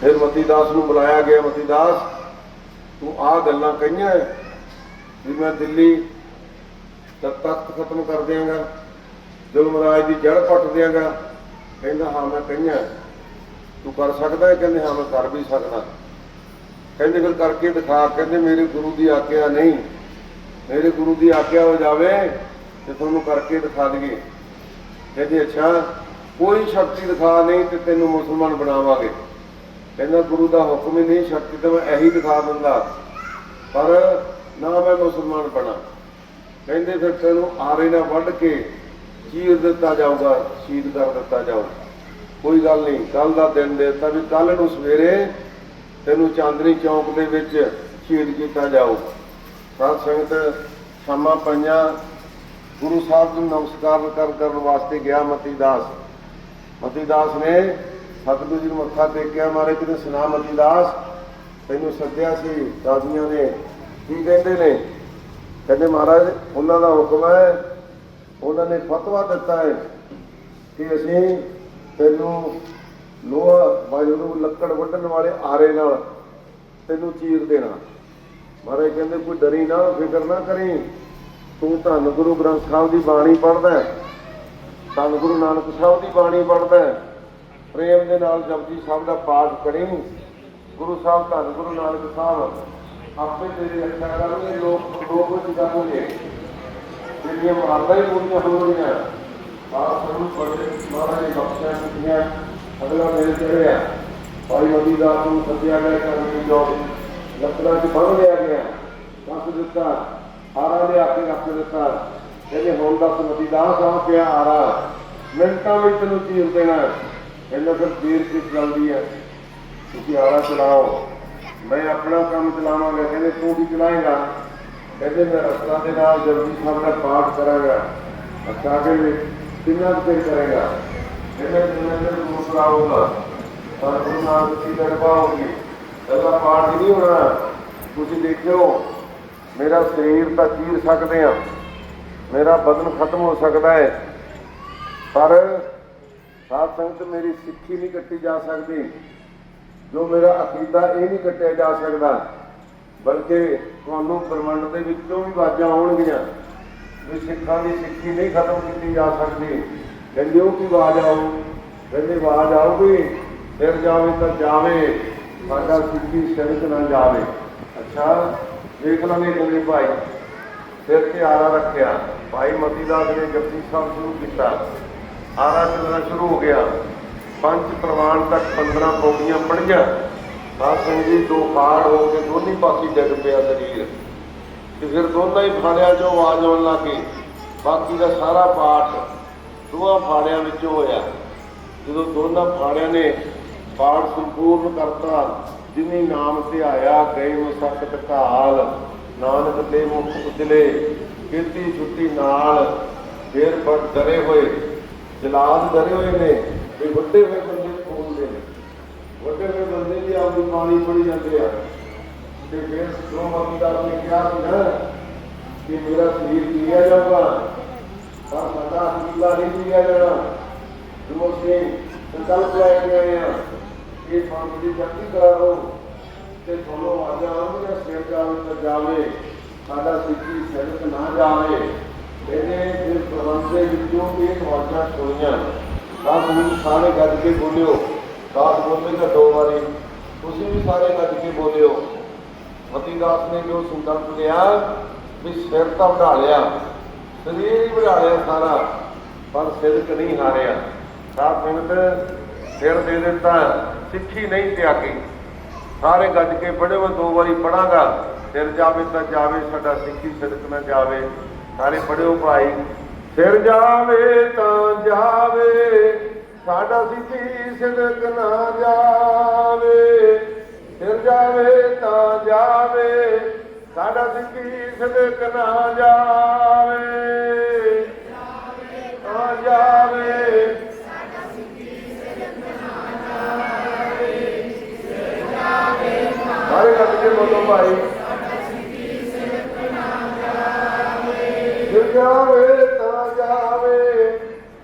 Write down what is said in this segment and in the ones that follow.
ਫਿਰ ਮਤੀ ਦਾਸ ਨੂੰ ਬੁਲਾਇਆ ਗਿਆ, ਮਤੀ ਦਾਸ, ਤੂੰ ਆਹ ਗੱਲਾਂ ਕਹੀਆਂ ਵੀ ਮੈਂ ਦਿੱਲੀ ਦਾ ਤਖਤ ਖਤਮ ਕਰ ਦਿਆਂਗਾ ਜ਼ੁਲਮਰਾਜ ਦੀ ਜੜ ਪੱਟ ਦਿਆਂਗਾ। ਕਹਿੰਦਾ, ਹਾਂ, ਮੈਂ ਕਹੀਆਂ ਤੂੰ ਕਰ ਸਕਦਾ ਕਹਿੰਦੇ, ਹਾਂ, ਮੈਂ ਕਰ ਵੀ ਸਕਦਾ। ਕਹਿੰਦੇ, ਫਿਰ ਕਰਕੇ ਦਿਖਾ, ਕਹਿੰਦੇ, ਮੇਰੇ ਗੁਰੂ ਦੀ ਆਗਿਆ ਨਹੀਂ। ਮੇਰੇ ਗੁਰੂ ਦੀ ਆਗਿਆ ਹੋ ਜਾਵੇ ਤੇ ਤੁਹਾਨੂੰ ਕਰਕੇ ਦਿਖਾ ਦਈਏ। ਕਹਿੰਦੇ, ਅੱਛਾ, ਕੋਈ ਸ਼ਕਤੀ ਦਿਖਾ ਨਹੀਂ ਤੇ ਤੈਨੂੰ ਮੁਸਲਮਾਨ ਬਣਾਵਾਂਗੇ। ਕਹਿੰਦਾ ਗੁਰੂ ਦਾ ਹੁਕਮ ਹੀ ਨਹੀਂ ਸ਼ਕਤੀ ਤਾਂ ਮੈਂ ਇਹੀ ਦਿਖਾ ਦਿੰਦਾ। ਪਰ ਨਾ ਮੈਂ ਮੁਸਲਮਾਨ ਬਣਾ। ਕਹਿੰਦੇ ਫਿਰ ਤੈਨੂੰ ਆਰੇ ਨਾਲ ਵੱਢ ਕੇ ਚੀਰ ਦਿੱਤਾ ਜਾਊਗਾ ਸ਼ਹੀਦ ਕਰ ਦਿੱਤਾ ਜਾਊਗਾ ਕੋਈ ਗੱਲ ਨਹੀਂ ਕੱਲ ਦਾ ਦਿਨ ਦੇ ਦਿੱਤਾ ਵੀ ਕੱਲ ਨੂੰ ਸਵੇਰੇ ਤੈਨੂੰ ਚਾਂਦਨੀ ਚੌਂਕ ਦੇ ਵਿੱਚ ਸ਼ਹੀਦ ਕੀਤਾ ਜਾਊ। ਸਾਧ ਸੰਗਤ ਸ਼ਾਮਾਂ ਪਈਆਂ, ਗੁਰੂ ਸਾਹਿਬ ਨੂੰ ਨਮਸਕਾਰ ਕਰ ਕਰਨ ਵਾਸਤੇ ਗਿਆ ਮਤੀ ਦਾਸ। ਮਤੀ ਦਾਸ ਨੇ ਸਤਿਗੁਰੂ ਜੀ ਨੂੰ ਮੱਥਾ ਟੇਕਿਆ ਮਾਰੇ ਕਿਤੇ ਸੁਨਾ ਮਤੀ ਦਾਸ ਤੈਨੂੰ ਸੱਦਿਆ ਸੀ, ਦਾਦੀਆਂ ਨੇ। ਕੀ ਕਹਿੰਦੇ ਨੇ? ਕਹਿੰਦੇ ਮਹਾਰਾਜ, ਉਹਨਾਂ ਦਾ ਹੁਕਮ ਹੈ, ਉਹਨਾਂ ਨੇ ਫਤਵਾ ਦਿੱਤਾ ਹੈ ਕਿ ਅਸੀਂ ਤੈਨੂੰ ਲੋਹਾ ਵਾਜਰੂ ਲੱਕੜ ਵੱਢਣ ਵਾਲੇ ਆਰੇ ਨਾਲ ਤੈਨੂੰ ਚੀਰ ਦੇਣਾ। ਮਹਾਰਾਜ ਕਹਿੰਦੇ, ਕੋਈ ਡਰੀ ਨਾ, ਫਿਕਰ ਨਾ ਕਰੀ। ਤੂੰ ਧੰਨ ਗੁਰੂ ਗ੍ਰੰਥ ਸਾਹਿਬ ਦੀ ਬਾਣੀ ਪੜ੍ਹਦਾ ਧੰਨ ਗੁਰੂ ਨਾਨਕ ਸਾਹਿਬ ਦੀ ਬਾਣੀ ਪੜ੍ਹਦਾ ਪ੍ਰੇਮ ਦੇ ਨਾਲ ਜਪਜੀ ਸਾਹਿਬ ਦਾ ਪਾਠ ਕਰੀ। ਗੁਰੂ ਸਾਹਿਬ, ਧੰਨ ਗੁਰੂ ਨਾਨਕ ਸਾਹਿਬ, ਆਪੇ ਤੇਰੀ ਰੱਖਿਆ ਕਰਨਗੇ ਲੋਕ ਲੋਕ ਵਿੱਚ ਕਰਨਗੇ ਜਿਹੜੀਆਂ ਮਾਰਦਾ ਹੀ ਪੂਰੀਆਂ ਹੋਣਗੀਆਂ ਆਪ ਸਾਨੂੰ ਪੜ੍ਹੇ ਮਹਾਰਾਜ ਨੇ ਬਖਸ਼ਿਆ ਕੀਤੀਆਂ, ਅਗਲਾ ਮੇਰੇ ਚੜਿਆ ਭਾਈ ਮਦੀ ਦਾ ਨੂੰ ਸੱਦਿਆ ਗਿਆ ਕਰਨ ਦੀ ਜੋ ਲੱਕੜਾਂ 'ਚ ਬੰਨ ਲਿਆ ਗਿਆ, ਦੱਸ ਦਿੱਤਾ ਆਰਾ ਦੇ ਆਪੇ ਰੱਖ ਦਿੱਤਾ। ਕਹਿੰਦੇ, ਹੁਣ ਦੱਸ ਮਦੀ ਦਾ ਸਾਹ ਪਿਆ ਆਰਾ ਮਿੰਟਾਂ ਵਿੱਚ ਤੈਨੂੰ ਚੀਰ ਦੇਣਾ? ਕਹਿੰਦਾ ਫਿਰ ਦੇਰ ਕਿਸ ਗੱਲ ਦੀ ਹੈ ਤੁਸੀਂ ਆਰਾ ਚਲਾਓ। ਮੈਂ ਆਪਣਾ ਕੰਮ ਚਲਾਵਾਂਗਾ, ਕਹਿੰਦੇ ਤੂੰ ਵੀ ਚਲਾਏਗਾ। ਕਹਿੰਦੇ ਮੈਂ ਰਸਤਾ ਦੇ ਨਾਲ ਜਲਦੀ ਸਾਹਿਬ ਦਾ ਪਾਠ ਕਰਾਂਗਾ। ਅੱਛਾ ਕੇ ਕਿੰਨਾ ਕੁ ਕਰੇਗਾ? ਕਹਿੰਦੇ ਜਿੰਨਾ ਚਿਰ ਦੂਸਰਾ ਹੋਊਗਾ ਪਰ ਗੁਰੂ ਨਾਨਕ ਦੀ ਕਿਰਪਾ ਹੋਗੀ ਇਹਦਾ ਪਾਠ ਨਹੀਂ ਹੋਣਾ। ਤੁਸੀਂ ਦੇਖਿਓ, ਮੇਰਾ ਸਰੀਰ ਤਾਂ ਚੀਰ ਸਕਦੇ ਆ। ਮੇਰਾ ਬਦਨ ਖਤਮ ਹੋ ਸਕਦਾ ਹੈ। ਪਰ ਸਾਧ ਸੰਗਤ ਮੇਰੀ ਸਿੱਖੀ ਨਹੀਂ ਕੱਟੀ ਜਾ ਸਕਦੀ, ਜੋ ਮੇਰਾ ਅਕੀਦਾ ਇਹ ਨਹੀਂ ਕੱਟਿਆ ਜਾ ਸਕਦਾ, ਬਲਕਿ ਤੁਹਾਨੂੰ ਬ੍ਰਹਮੰਡ ਦੇ ਵਿੱਚੋਂ ਵੀ ਆਵਾਜ਼ਾਂ ਆਉਣਗੀਆਂ ਵੀ ਸਿੱਖਾਂ ਦੀ ਸਿੱਖੀ ਨਹੀਂ ਖਤਮ ਕੀਤੀ ਜਾ ਸਕਦੀ। ਕਹਿੰਦੇ ਉਹ ਕੀ ਆਵਾਜ਼ ਆਉ ਕਹਿੰਦੇ ਆਵਾਜ਼ ਆਊਗੀ, ਫਿਰ ਜਾਵੇ ਤਾਂ ਜਾਵੇ, ਸਾਡਾ ਸਿੱਖੀ ਸੜਕ ਨਾ ਜਾਵੇ। ਅੱਛਾ, ਦੇਖ ਲਾਂਗੇ ਕਹਿੰਦੇ ਭਾਈ ਫਿਰ ਤੇ ਆਰਾ ਰੱਖਿਆ। ਭਾਈ ਮਤੀ ਦਾਸ ਨੇ ਜਪਜੀ ਸਾਹਿਬ ਸ਼ੁਰੂ ਕੀਤਾ। ਆਰਾ ਚੱਲਣਾ ਸ਼ੁਰੂ ਹੋ ਗਿਆ। ਪੰਜ ਪ੍ਰਵਾਨ ਤੱਕ 15 ਪੌੜੀਆਂ ਪੜੀਆਂ ਸਾਧ ਸੰਗਤ ਜੀ ਦੋ ਫਾੜ ਹੋ ਕੇ ਦੋਨੀ ਪਾਸੇ ਡਿੱਗ ਪਿਆ ਸਰੀਰ। ਤੇ ਫਿਰ ਦੋਨਾਂ ਹੀ ਫਾੜਿਆਂ 'ਚੋਂ ਆਵਾਜ਼ ਆਉਣ ਲੱਗੀ ਬਾਕੀ ਦਾ ਸਾਰਾ ਪਾਠ ਦੋਹਾਂ ਫਾੜਿਆਂ ਵਿੱਚ ਹੋਇਆ। ਜਦੋਂ ਦੋਨਾਂ ਫਾੜਿਆਂ ਨੇ ਪਾਠ ਸੰਪੂਰਨ ਕਰਤਾ ਜਿਨੀ ਨਾਮ ਤੇ ਆਇਆ, ਗਏ ਮਸਕਤ ਕਾਲ ਨਾਨਕ ਤੇ ਮੁਖ ਉਜਲੇ ਕੀਤੀ ਛੁੱਟੀ ਨਾਲ ਫੇਰ ਬੜ ਡਰੇ ਹੋਏ। ਜਲਾਦ ਡਰੇ ਹੋਏ ਨੇ, ਵੀ ਵੱਡੇ ਹੋਏ ਬੰਦੇ ਖੋਲਦੇ ਨੇ। ਵੱਡੇ ਹੋਏ ਬੰਦੇ ਦੀ ਆਪਦੀ ਪਾਣੀ ਪੜੀ ਜਾਂਦੇ ਆ। ਤੇ ਫਿਰ ਜੋ ਮਕੀਦਾਰ ਨੇ ਕਿਹਾ ਸੀ ਨਾ ਕਿ ਮੇਰਾ ਸਰੀਰ ਪੀਆ ਜਾਊਗਾ। ਪਰ ਸਾਡਾ ਅਕੀਦਾ ਨਹੀਂ ਪੀਆ ਜਾਣਾ। ਜੋ ਅਸੀਂ ਸੰਕਲਪ ਲੈ ਕੇ ਆਏ ਆ, ਇਹ ਪੰਜ ਦੀ ਜਲਦੀ ਕਰਾ ਲਓ ਤੇ ਤੁਹਾਨੂੰ ਆਜਾ ਆਉਂਦੇ ਸਿਰ ਜਾਵੇ ਤਾਂ ਜਾਵੇ, ਸਾਡਾ ਸਿੱਖੀ ਸੜਕ ਨਾ ਜਾਵੇ। ਇਹਨੇ ਫਿਰ ਪ੍ਰਬੰਧ ਦੇ ਵਿੱਚੋਂ ਇਹ ਆਵਾਜ਼ਾਂ ਸੁਣੀਆਂ, ਤਾਂ ਤੁਸੀਂ ਸਾਰੇ ਗੱਜ ਕੇ ਬੋਲਿਓ। ਦਾਸ ਬੋਲੇਗਾ ਦੋ ਵਾਰੀ। ਤੁਸੀਂ ਵੀ ਸਾਰੇ ਗੱਜ ਕੇ ਬੋਲਿਓ। ਮਤੀ ਦਾਸ ਨੇ ਜੋ ਸੰਕਲਪ ਲਿਆ ਵੀ ਸਿਰ ਤਾਂ ਵਧਾ ਲਿਆ। ਸਰੀਰ ਹੀ ਵਧਾ ਲਿਆ ਸਾਰਾ, ਪਰ ਸਿਰਕ ਨਹੀਂ ਹਾਰਿਆ। ਸਾਧ ਸੰਗਤ ਸਿਰ ਦੇ ਦਿੱਤਾ, ਸਿੱਖੀ ਨਹੀਂ ਤਿਆਗੀ। ਸਾਰੇ ਗੱਜ ਕੇ ਪੜ੍ਹੇ ਮੈਂ ਦੋ ਵਾਰੀ ਪੜਾਂਗਾ ਸਿਰ ਜਾਵੇ ਤਾਂ ਜਾਵੇ, ਸਾਡਾ ਸਿੱਖੀ ਸਿਰਕ ਨਾ ਜਾਵੇ। ਸਾਰੇ ਪੜਿਓ ਭਾਈ। ਸਿਰ ਜਾਵੇ ਤਾਂ ਜਾਵੇ, ਸਾਡਾ ਸਿੱਖੀ ਸਿਰਕ ਨਾ ਜਾਵੇ। ਸਿਰ ਜਾਵੇ ਤਾਂ ਜਾਵੇ, ਸਾਡਾ ਸਿੱਖੀ ਸਿਰਕ ਨਾ ਜਾਵੇ। ਤਾਂ ਜਾਵੇ, ਸਾਰੇ ਗੱਜ ਕੇ ਬੋਲੋ ਭਾਈ। ਜਾਵੇ ਤਾਂ ਜਾਵੇ।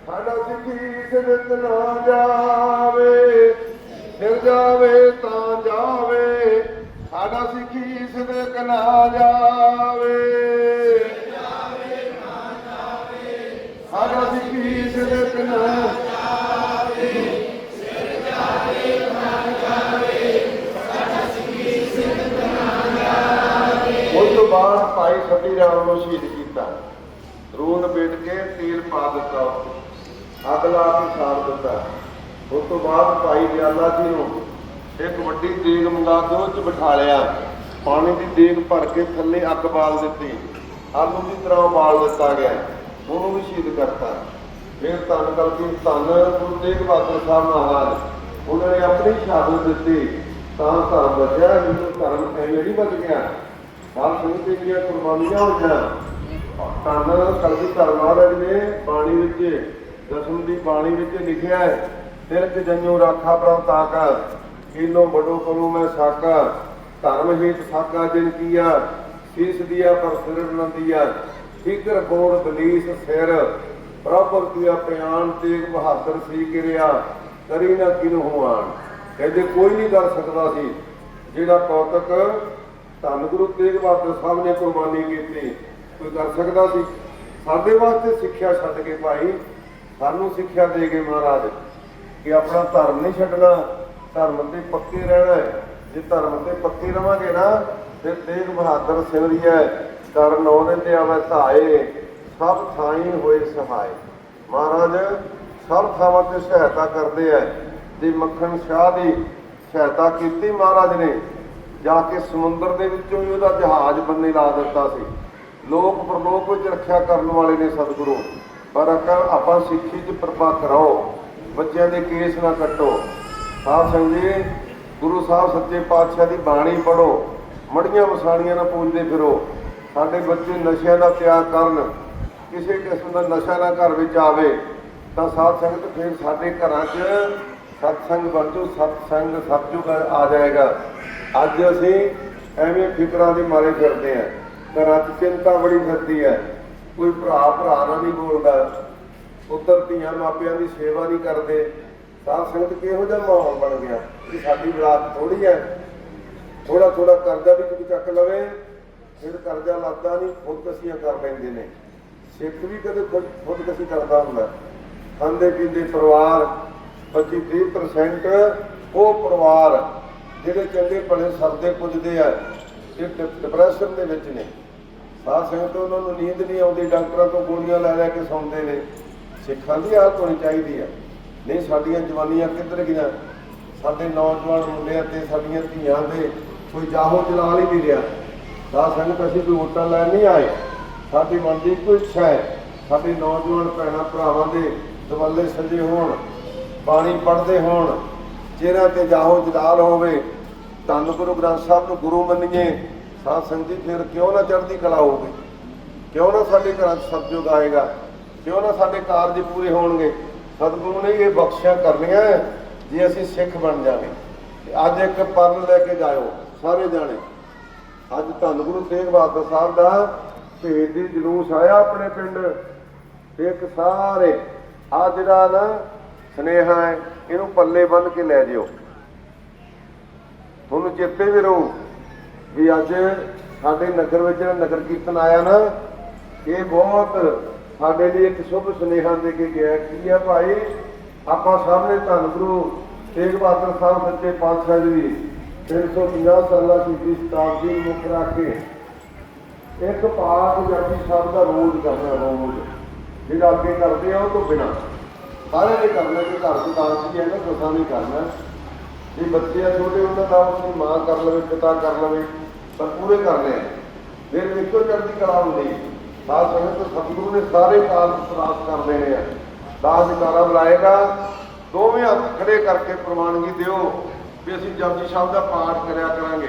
ਸਾਡਾ ਸਿੱਖੀ ਸਿਰਤ ਨਾ ਜਾਵੇ। ਫਿਰ ਜਾਵੇ ਤਾਂ ਜਾਵੇ। ਸਾਡਾ ਸਿੱਖੀ ਸਦਕ ਨਾ ਜਾਵੇ। ਸਾਡਾ ਸਿੱਖੀ ਸਦਕ ਨਾ ਉਸ ਬਾਅਦ ਭਾਈ ਸਤੀ ਰਾਮ ਨੂੰ ਸ਼ਹੀਦ ਕੀਤਾ। ਰੂਨ ਬੇਟ ਕੇ ਤੇਲ ਪਾ ਦਿੱਤਾ ਉੱਤੇ। ਅੱਗ ਲਾ ਕੇ ਸਾੜ ਦਿੱਤਾ। ਉਸ ਤੋਂ ਬਾਅਦ ਭਾਈ ਦਿਆਲਾ ਜੀ ਨੂੰ ਇੱਕ ਵੱਡੀ ਦੇਗ ਮੰਗਾ ਕੇ ਉਹ ਚ ਬਿਠਾ ਲਿਆ। ਪਾਣੀ ਦੀ ਦੇਗ ਭਰ ਕੇ ਥੱਲੇ ਅੱਗ ਬਾਲ ਦਿੱਤੀ। ਆਲੂ ਦੀ ਤਰ੍ਹਾਂ ਉਬਾਲ ਦਿੱਤਾ ਗਿਆ। ਉਹਨੂੰ ਵੀ ਸ਼ਹੀਦ ਕਰਤਾ। ਫਿਰ ਧੰਨ ਕਲਕੀ ਧੰਨ ਗੁਰੂ ਤੇਗ ਬਹਾਦਰ ਸਾਹਿਬ ਮਹਾਰਾਜ, ਉਹਨਾਂ ਨੇ ਆਪਣੀ ਸ਼ਹਾਦਤ ਦਿੱਤੀ। ਤਾਂ ਧਰਮ ਬਚਿਆ ਹਿੰਦੂ ਧਰਮ ਐਵੇਂ ਨਹੀਂ ਬਚ ਗਿਆ। ਬਾਲ ਸਿੰਘ ਦੀਆਂ ਕੁਰਬਾਨੀਆਂ ਹੋਈਆਂ ਧੰਨ ਕਲਗੀ ਧਰਮ ਮਹਾਰਾਜ ਨੇ ਬਾਣੀ ਵਿੱਚ, ਦਸਮ ਦੀ ਬਾਣੀ ਵਿੱਚ ਲਿਖਿਆ ਹੈ ਤਿਲਕ ਜੰਨੂ ਰਾਖਾ ਪ੍ਰਭ ਕੀਨੋ ਬਡੋ ਕਰੂ ਮੈਂ ਸਾਕਾ, ਧਰਮ ਹੀਤ ਸਾਕਾ ਜਿਨ ਕੀਆ, ਸੀਸ ਦਿਆ ਪਰ ਸਿਰ ਨ ਦਿਆ, ਫਿਕਰ ਬੋੜ ਬਲੀਸ ਸਿਰ ਬਰਾਬਰ ਕੀਆ ਪਿਆਨ, ਤੇਗ ਬਹਾਦਰ ਸੀ ਕਿਰਿਆ, ਕਰੀ ਨਾ ਕਿਨੂ ਹੋਆਨ। ਕਹਿੰਦੇ ਕੋਈ ਨਹੀਂ ਕਰ ਸਕਦਾ ਸੀ, ਜਿਹੜਾ ਕੌਤਕ ਧੰਨ ਗੁਰੂ ਤੇਗ ਬਹਾਦਰ ਸਾਹਿਬ ਨੇ ਕੁਰਬਾਨੀ ਕੀਤੀ ਕੋਈ ਕਰ ਸਕਦਾ ਸੀ? ਸਾਡੇ ਵਾਸਤੇ ਸਿੱਖਿਆ ਛੱਡ ਕੇ ਭਾਈ, ਸਾਨੂੰ ਸਿੱਖਿਆ ਦੇ ਗਏ ਮਹਾਰਾਜ, ਕਿ ਆਪਣਾ ਧਰਮ ਨਹੀਂ ਛੱਡਣਾ, ਧਰਮ ਤੇ ਪੱਕੇ ਰਹਿਣਾ ਹੈ। ਜੇ ਧਰਮ ਤੇ ਪੱਕੇ ਰਵਾਂਗੇ ਨਾ, ਫਿਰ ਤੇਗ ਬਹਾਦਰ ਸਿਮਰਿਐ ਕਰ ਨੌਨ ਤੇ ਆਵੇ ਧਾਏ, ਸਭ ਥਾਈ ਹੋਏ ਸਹਾਏ। ਮਹਾਰਾਜ, ਸਭ ਥਾਵਾਂ ਤੇ ਸਹਾਇਤਾ ਕਰਦੇ ਐ ਜੇ ਮੱਖਣ ਸ਼ਾਹ ਦੀ ਸਹਾਇਤਾ ਕੀਤੀ ਮਹਾਰਾਜ ਨੇ, ਜਾ ਕੇ ਸਮੁੰਦਰ ਦੇ ਵਿੱਚੋਂ ਹੀ ਉਹਦਾ ਜਹਾਜ਼ ਬੰਨੇ ਲਾ ਦਿੱਤਾ ਸੀ। ਲੋਕ ਪਰਲੋਕ ਵਿੱਚ ਰੱਖਿਆ ਕਰਨ ਵਾਲੇ ਨੇ ਸਤਿਗੁਰੂ। ਪਰ ਅਕਲ ਆਪਾਂ ਸਿੱਖੀ 'ਚ ਪ੍ਰਪੱਖ ਰਹੋ। ਬੱਚਿਆਂ ਦੇ ਕੇਸ ਨਾ ਕੱਟੋ। ਸਾਧ ਸੰਗਤ ਜੀ, ਗੁਰੂ ਸਾਹਿਬ ਸੱਚੇ ਪਾਤਸ਼ਾਹ ਦੀ ਬਾਣੀ ਪੜੋ ਮੜੀਆਂ ਵਸਾਣੀਆਂ ਨਾਲ ਪੂਜਦੇ ਫਿਰੋ। ਸਾਡੇ ਬੱਚੇ ਨਸ਼ਿਆਂ ਦਾ ਤਿਆਗ ਕਰਨ। ਕਿਸੇ ਕਿਸਮ ਦਾ ਨਸ਼ਾ ਨਾ ਘਰ ਵਿੱਚ ਆਵੇ। ਤਾਂ ਸਾਧ ਸੰਗਤ ਫਿਰ ਸਾਡੇ ਘਰਾਂ 'ਚ ਸਤਸੰਗ ਬਣ ਜਾਊ ਸਤਸੰਗ ਸਤਜੁਗ ਆ ਜਾਏਗਾ। ਅੱਜ ਅਸੀਂ ਐਵੇਂ ਫਿਕਰਾਂ ਦੇ ਮਾਰੇ ਫਿਰਦੇ ਆਂ ਘਰਾਂ 'ਚ ਚਿੰਤਾ ਬੜੀ ਫਿਰਦੀ ਹੈ। ਕੋਈ ਭਰਾ ਭਰਾ ਨਾਲ ਨਹੀਂ ਬੋਲਦਾ। ਪੁੱਤਰ ਧੀਆਂ ਮਾਪਿਆਂ ਦੀ ਸੇਵਾ ਨਹੀਂ ਕਰਦੇ। ਸਾਧ ਸੰਗਤ ਕਿਹੋ ਜਿਹਾ ਮਾਹੌਲ ਬਣ ਗਿਆ ਕਿ ਸਾਡੀ ਵਿਰਾਸਤ ਥੋੜੀ ਹੈ। ਥੋੜਾ ਥੋੜਾ ਕਰਜ਼ਾ ਵੀ ਕੋਈ ਚੱਕ ਲਵੇ। ਫਿਰ ਕਰਜ਼ਾ ਲੱਗਦਾ ਨਹੀਂ, ਖੁਦਕਸ਼ੀਆਂ ਕਰ ਲੈਂਦੇ ਨੇ। ਸਿੱਖ ਵੀ ਕਦੇ ਖੁਦ, ਖੁਦਕਸ਼ੀ ਕਰਦਾ ਹੁੰਦਾ ਖਾਂਦੇ ਪੀਂਦੇ ਪਰਿਵਾਰ 25 30% ਉਹ ਪਰਿਵਾਰ ਜਿਹੜੇ ਚੰਗੇ ਭਲੇ ਸਰਦੇ ਪੁੱਜਦੇ ਆ, ਇਹ ਡਿ- ਡਿਪਰੈਸ਼ਨ ਦੇ ਵਿੱਚ ਨੇ। ਸਾਧ ਸੰਗਤ ਉਹਨਾਂ ਨੂੰ ਨੀਂਦ ਨਹੀਂ ਆਉਂਦੀ, ਡਾਕਟਰਾਂ ਤੋਂ ਗੋਲੀਆਂ ਲੈ ਲੈ ਕੇ ਸੌਂਦੇ ਨੇ। ਸਿੱਖਾਂ ਦੀ ਆਦਤ ਹੋਣੀ ਚਾਹੀਦੀ ਆ। ਨਹੀਂ, ਸਾਡੀਆਂ ਜਵਾਨੀਆਂ ਕਿੱਧਰ ਗਈਆਂ? ਸਾਡੇ ਨੌਜਵਾਨ ਮੁੰਡਿਆਂ ਤੇ, ਸਾਡੀਆਂ ਧੀਆਂ ਦੇ ਕੋਈ ਜਾਹੋ ਜਲਾਲ ਹੀ ਨਹੀਂ ਰਿਹਾ। ਸਾਧ ਸੰਗਤ ਅਸੀਂ ਕੋਈ ਵੋਟਾਂ ਲੈਣ ਨਹੀਂ ਆਏ। ਸਾਡੀ ਮਨ ਦੀ ਇੱਕੋ ਇੱਛਾ ਹੈ, ਸਾਡੇ ਨੌਜਵਾਨ ਭੈਣਾਂ ਭਰਾਵਾਂ ਦੇ ਦਵੱਲੇ ਸੱਜੇ ਹੋਣ, ਬਾਣੀ ਪੜ੍ਹਦੇ ਹੋਣ ਚਿਹਰਾ ਤੇ ਜਾਹੋ ਜਲਾਲ ਹੋਵੇ। ਧੰਨ ਗੁਰੂ ਗ੍ਰੰਥ ਸਾਹਿਬ ਨੂੰ ਗੁਰੂ ਮੰਨੀਏ। ਸਾਧ ਸੰਗਤ ਜੀ ਫਿਰ ਕਿਉਂ ਨਾ ਚੜ੍ਹਦੀ ਕਲਾ ਹੋਵੇ? ਕਿਉਂ ਨਾ ਸਾਡੇ ਘਰਾਂ 'ਚ ਸਤਜੁਗ ਆਏਗਾ? ਕਿਉਂ ਨਾ ਸਾਡੇ ਕਾਰਜ ਪੂਰੇ ਹੋਣਗੇ? ਸਤਿਗੁਰੂ ਨੇ ਇਹ ਬਖਸ਼ਿਆ ਕਰਨੀਆਂ ਜੇ ਅਸੀਂ ਸਿੱਖ ਬਣ ਜਾਵੇ। ਅੱਜ ਇੱਕ ਪਰਨ ਲੈ ਕੇ ਜਾਇਓ, ਸਾਰੇ ਜਾਣੇ। ਅੱਜ ਧੰਨ ਗੁਰੂ ਤੇਗ ਬਹਾਦਰ ਸਾਹਿਬ ਦਾ ਭੇਦ ਦੀ ਜਲੂਸ ਆਇਆ ਆਪਣੇ ਪਿੰਡ। ਤੇ ਇੱਕ ਸਾਰੇ ਆ ਜਿਹੜਾ ਨਾ ਸਨੇਹਾ ਹੈ, ਇਹਨੂੰ ਪੱਲੇ ਬੰਨ ਕੇ ਲੈ ਜਿਓ। ਤੁਹਾਨੂੰ ਚੇਤੇ ਵੀ ਰਹੂ। ਵੀ ਅੱਜ ਸਾਡੇ ਨਗਰ ਵਿੱਚ ਜਿਹੜਾ ਨਗਰ ਕੀਰਤਨ ਆਇਆ ਨਾ, ਇਹ ਬਹੁਤ ਸਾਡੇ ਲਈ ਇੱਕ ਸ਼ੁਭ ਸੁਨੇਹਾ ਦੇ ਕੇ ਗਿਆ ਕੀ ਹੈ ਭਾਈ? ਆਪਾਂ ਸਾਹਮਣੇ ਧੰਨ ਗੁਰੂ ਤੇਗ ਬਹਾਦਰ ਸਾਹਿਬ ਸੱਚੇ ਪਾਤਸ਼ਾਹ ਜੀ ਦੀ 350 ਸਾਲਾਂ ਦੀ ਸ਼ਤਾਬਦੀ ਨੂੰ ਮੁੱਖ ਰੱਖ ਕੇ ਇੱਕ ਪਾਠ ਜਪਜੀ ਸਾਹਿਬ ਦਾ ਰੋਜ਼ ਕਰਨਾ ਰੋਜ਼। ਜਿਹੜਾ ਅੱਗੇ ਕਰਦੇ ਆ, ਉਹ ਤੋਂ ਬਿਨਾ। ਸਾਰੇ ਨੇ ਕਰਨਾ ਕਿ ਘਰ ਦੀ ਦਾਸ ਜੀ ਹੈ ਨਾ ਦਸਾਂ ਨਹੀਂ ਕਰਨਾ ਜੇ ਬੱਚੇ ਆ ਛੋਟੇ, ਉਹਨਾਂ ਦਾ ਆਪਣੀ ਮਾਂ ਕਰ ਲਵੇ, ਪਿਤਾ ਕਰ ਲਵੇ। ਤਾਂ ਪੂਰੇ ਕਰਨੇ ਆ। ਫਿਰ ਵੇਖੋ ਚੜ੍ਹਦੀ ਕਲਾ ਹੁੰਦੀ। ਸਾਧ ਸੰਗਤ ਸਤਿਗੁਰੂ ਨੇ ਸਾਰੇ ਕਾਲ ਪ੍ਰਾਪਤ ਕਰ ਦੇਣੇ ਆ। ਦਾਸ ਜਕਾਰਾ ਬੁਲਾਏਗਾ। ਦੋਵੇਂ ਹੱਥ ਖੜੇ ਕਰਕੇ ਪ੍ਰਵਾਨਗੀ ਦਿਓ ਵੀ ਅਸੀਂ ਜਪਜੀ ਸਾਹਿਬ ਦਾ ਪਾਠ ਕਰਿਆ ਕਰਾਂਗੇ।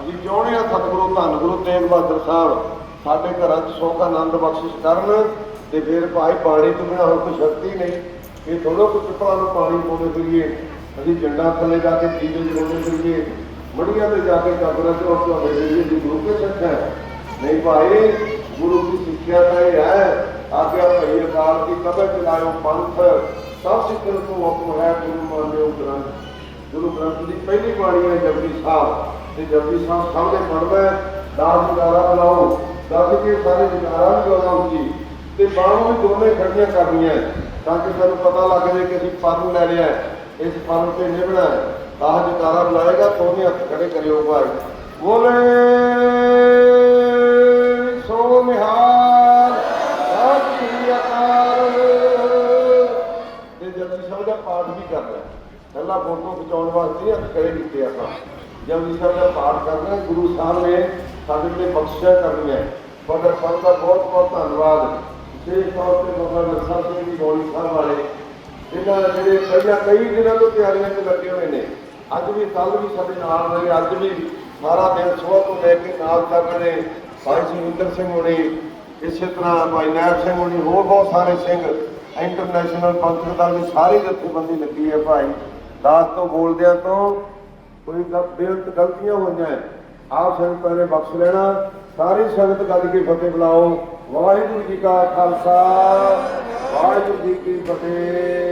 ਅਸੀਂ ਚਾਹੁੰਦੇ ਹਾਂ ਸਤਿਗੁਰੂ, ਧੰਨ ਗੁਰੂ ਤੇਗ ਬਹਾਦਰ ਸਾਹਿਬ ਸਾਡੇ ਘਰਾਂ 'ਚ ਸੁੱਖ, ਆਨੰਦ ਬਖਸ਼ਿਸ਼ ਕਰਨ ਤੇ ਫਿਰ ਭਾਈ ਪਾਣੀ ਤੋਂ ਬਿਨਾਂ ਹੋਰ ਕੋਈ ਸ਼ਕਤੀ ਨਹੀਂ। ਇਹ ਥੋੜੋ ਕੁ ਪਿੱਪਲਾਂ ਨੂੰ ਪਾਣੀ ਪਾਉਂਦੇ ਫਿਰੀਏ। ਅਸੀਂ ਜੰਡਾ ਥੱਲੇ ਜਾ ਕੇ ਜੀਵੇ ਜਗਾਉਂਦੇ ਫਿਰੀਏ। ਮੜੀਆਂ ਤੇ ਜਾ ਕੇ ਕਬਰਾਂ 'ਚ ਉਸ ਤੋਂ ਜੀ ਦੀ ਗੁਰੂ ਕੇ ਸਿੱਖ ਹੈ। ਨਹੀਂ ਭਾਈ, ਗੁਰੂ ਦੀ ਸਿੱਖਿਆ ਤਾਂ ਇਹ ਹੈ। ਆਗਿਆ ਭਈ ਅਕਾਲ ਕੀ ਕਬਰ ਚਲਾਇਓ ਪੰਥ। ਸਭ ਸਿੱਖਣ ਤੋਂ ਹੁਕਮ ਹੈ ਗੁਰੂ ਮਾਨਿਓ ਗ੍ਰੰਥ। ਗੁਰੂ ਗ੍ਰੰਥ ਦੀ ਪਹਿਲੀ ਬਾਣੀ ਹੈ ਜਪਜੀ ਸਾਹਿਬ। ਤੇ ਜਪਜੀ ਸਾਹਿਬ ਸਭ ਨੇ ਪੜ੍ਹਨਾ ਹੈ, ਦਾਸ ਜਗਾਰਾ ਬੁਲਾਓ। ਦੱਸ ਕੇ ਸਾਰੇ ਜਗਾਰਾ ਵੀ ਬੁਲਾਓ ਜੀ। ਤੇ ਬਾਣੋਂ ਵੀ ਦੋਨੇ ਖੜੀਆਂ ਕਰਨੀਆਂ ਤਾਂ ਕਿ ਸਾਨੂੰ ਪਤਾ ਲੱਗ ਜਾਵੇ ਕਿ ਅਸੀਂ ਪਰਨ ਲੈ ਲਿਆ ਇਸ ਪਰਨ ਤੇ ਨਿਭਣਾ ਆਹ ਦਾਸ ਜਗਾਰਾ ਬੁਲਾਏਗਾ ਦੋਨੇ ਹੱਥ ਖੜੇ ਕਰਿਓ ਭਾਈ। ਬੋਲੇ, ਸੋ ਨਿਹਾਲ, ਸਤਿ ਅਕਾਲ। ਤੇ ਜਪਜੀ ਸਾਹਿਬ ਦਾ ਪਾਠ ਵੀ ਕਰਦਾ ਪਹਿਲਾਂ ਫੋਟੋ ਖਿਚਾਉਣ ਵਾਸਤੇ ਹੱਥ ਖੜੇ ਕੀਤੇ ਆਪਾਂ। ਜਪਜੀ ਸਾਹਿਬ ਦਾ ਪਾਠ ਕਰਨਾ ਹੈ। ਗੁਰੂ ਸਾਹਿਬ ਨੇ ਸਾਡੇ ਤੇ ਬਖਸ਼ਿਆ ਕਰਨੀ ਹੈ। ਤੁਹਾਡਾ ਸਭ ਦਾ ਬਹੁਤ ਬਹੁਤ ਧੰਨਵਾਦ। ਵਿਸ਼ੇਸ਼ ਤੌਰ ਤੇ ਬਾਬਾ ਨਰਸਾ ਸਿੰਘ ਜੀ ਗੋਲੀ ਸਾਹਿਬ ਵਾਲੇ। ਇਹਨਾਂ ਜਿਹੜੇ ਪਹਿਲਾਂ ਕਈ ਦਿਨਾਂ ਤੋਂ ਤਿਆਰੀਆਂ 'ਚ ਲੱਗੇ ਹੋਏ ਨੇ। ਅੱਜ ਵੀ ਕੱਲ ਵੀ ਸਾਡੇ ਨਾਲ ਰਹੇ ਅੱਜ ਵੀ ਸਾਰਾ ਦਿਨ ਸਵੇਰ ਤੋਂ ਲੈ ਕੇ ਨਾਲ ਤੱਕ ਨੇ। ਭਾਈ ਸੁਰਿੰਦਰ ਸਿੰਘ ਹੋਣੀ, ਇਸੇ ਤਰ੍ਹਾਂ ਭਾਈ ਨਾਇਬ ਸਿੰਘ ਹੋਣੀ, ਹੋਰ ਬਹੁਤ ਸਾਰੇ ਸਿੰਘ ਇੰਟਰਨੈਸ਼ਨਲ ਪੰਥਕ ਦਲ ਦੀ ਸਾਰੀ ਜਥੇਬੰਦੀ ਲੱਗੀ ਹੈ ਭਾਈ। ਦਾਸ ਤੋਂ ਬੋਲਦਿਆਂ ਤੋਂ ਕੋਈ ਗ- ਬੇਅੰਤ ਗਲਤੀਆਂ ਹੋਈਆਂ ਆਪ ਸੰਗਤਾਂ ਨੇ ਬਖਸ਼ ਲੈਣਾ। ਸਾਰੀ ਸੰਗਤ ਗੱਜ ਕੇ ਫਤਿਹ ਬੁਲਾਓ। ਵਾਹਿਗੁਰੂ ਜੀ ਕਾ ਖਾਲਸਾ, ਵਾਹਿਗੁਰੂ ਜੀ ਕੀ ਫਤਿਹ।